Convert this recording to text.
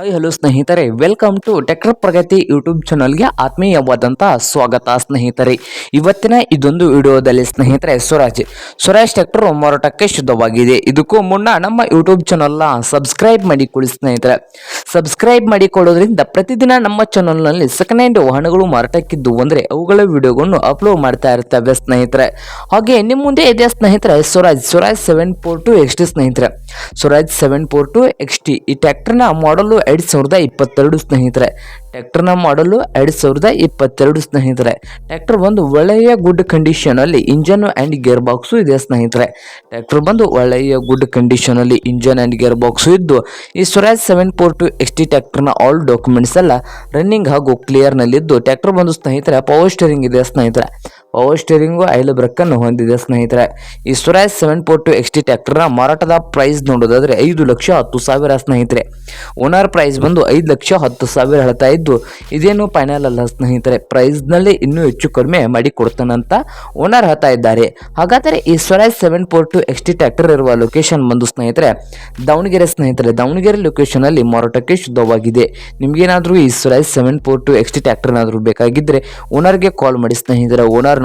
Hi hello ಸ್ನೇಹಿತರೆ. Welcome to ಟೆಕ್ರ Pragati YouTube ಚಾನಲ್ಗೆ ಆತ್ಮೀಯವಾದಂಥ ಸ್ವಾಗತ ಸ್ನೇಹಿತರೆ. ಇವತ್ತಿನ ಇದೊಂದು ವಿಡಿಯೋದಲ್ಲಿ ಸ್ನೇಹಿತರೆ, ಸ್ವರಾಜ್. ಸ್ವರಾಜ್ ಟ್ರ್ಯಾಕ್ಟರ್ ಮಾರಾಟಕ್ಕೆ ಶುದ್ಧವಾಗಿದೆ. ಇದಕ್ಕೂ ಮುನ್ನ ನಮ್ಮ ಯೂಟ್ಯೂಬ್ ಚಾನಲ್ನ ಸಬ್ಸ್ಕ್ರೈಬ್ ಮಾಡಿಕೊಳ್ಳಿ ಸ್ನೇಹಿತರೆ. ಸಬ್ಸ್ಕ್ರೈಬ್ ಮಾಡಿಕೊಳ್ಳೋದ್ರಿಂದ ಪ್ರತಿದಿನ ನಮ್ಮ ಚಾನಲ್ನಲ್ಲಿ ಸೆಕೆಂಡ್ ಹ್ಯಾಂಡ್ ವಾಹನಗಳು ಮಾರಾಟಕ್ಕಿದ್ದು ಅಂದರೆ ಅವುಗಳ ವಿಡಿಯೋಗಳನ್ನು ಅಪ್ಲೋಡ್ ಮಾಡ್ತಾ ಇರ್ತವೆ ಸ್ನೇಹಿತರೆ. ಹಾಗೆ ನಿಮ್ಮ ಮುಂದೆ ಇದೆ ಸ್ನೇಹಿತರೆ, Swaraj. Swaraj seven four two XT ಸ್ನೇಹಿತರೆ. Swaraj seven four two XT ಈ ಟ್ಯಾಕ್ಟರ್ನ ಮಾಡಲು ಎರಡು ಸಾವಿರದ ಇಪ್ಪತ್ತೆರಡು ಸ್ನೇಹಿತರೆ. ಟ್ಯಾಕ್ಟರ್ನ ಮಾಡಲು ಎರಡು ಸಾವಿರದ ಇಪ್ಪತ್ತೆರಡು ಸ್ನೇಹಿತರೆ. ಟ್ಯಾಕ್ಟರ್ ಬಂದು ಒಳ್ಳೆಯ ಗುಡ್ ಕಂಡೀಷನಲ್ಲಿ ಇಂಜನ್ ಆ್ಯಂಡ್ ಗೇರ್ ಬಾಕ್ಸು ಇದೆ ಸ್ನೇಹಿತರೆ. ಟ್ಯಾಕ್ಟರ್ ಬಂದು ಒಳ್ಳೆಯ ಗುಡ್ ಕಂಡೀಷನಲ್ಲಿ ಇಂಜನ್ ಆ್ಯಂಡ್ ಗೇರ್ ಬಾಕ್ಸು ಇದ್ದು, ಈ Swaraj seven four two X T ಟ್ಯಾಕ್ಟರ್ನ all documents ಎಲ್ಲ ರನ್ನಿಂಗ್ ಹಾಗೂ ಕ್ಲಿಯರ್ನಲ್ಲಿದ್ದು ಟ್ಯಾಕ್ಟರ್ ಬಂದು ಸ್ನೇಹಿತರೆ ಪವರ್ ಸ್ಟೇರಿಂಗ್ ಇದೆ ಸ್ನೇಹಿತರೆ. ಪವರ್ ಸ್ಟೇರಿಂಗು ಐಲ್ ಬ್ರೇಕನ್ನು ಹೊಂದಿದೆ ಸ್ನೇಹಿತರೆ. ಈ Swaraj seven four two X T ಟ್ಯಾಕ್ಟರ್ನ ಮಾರಾಟದ ಪ್ರೈಸ್ ನೋಡೋದಾದರೆ ಐದು ಲಕ್ಷ ಹತ್ತು ಸಾವಿರ ಸ್ನೇಹಿತರೆ. ಓನರ್ ಪ್ರೈಸ್ ಬಂದು ಐದು ಲಕ್ಷ ಹತ್ತು ಸಾವಿರ ಹೇಳ್ತಾ ಇದ್ದು, ಇದೇನು ಫೈನಲ್ ಅಲ್ಲ ಸ್ನೇಹಿತರೆ. ಪ್ರೈಸ್ನಲ್ಲಿ ಇನ್ನೂ ಹೆಚ್ಚು ಕಡಿಮೆ ಮಾಡಿ ಕೊಡ್ತಾನಂತ ಓನರ್ ಹೇಳ್ತಾ ಇದ್ದಾರೆ. ಹಾಗಾದರೆ ಈ Swaraj seven four two X T tractor ಇರುವ ಲೊಕೇಶನ್ ಬಂದು ಸ್ನೇಹಿತರೆ, ದಾವಣಗೆರೆ ಸ್ನೇಹಿತರೆ, ದಾವಣಗೆರೆ ಲೊಕೇಶನಲ್ಲಿ ಮಾರಾಟಕ್ಕೆ ಶುದ್ಧವಾಗಿದೆ. ನಿಮಗೇನಾದರೂ ಈ Swaraj seven four two X T ಟ್ಯಾಕ್ಟರ್ನಾದರೂ ಬೇಕಾಗಿದ್ದರೆ ಓನರ್ಗೆ ಕಾಲ್ ಮಾಡಿ ಸ್ನೇಹಿತರೆ. ಓನರ್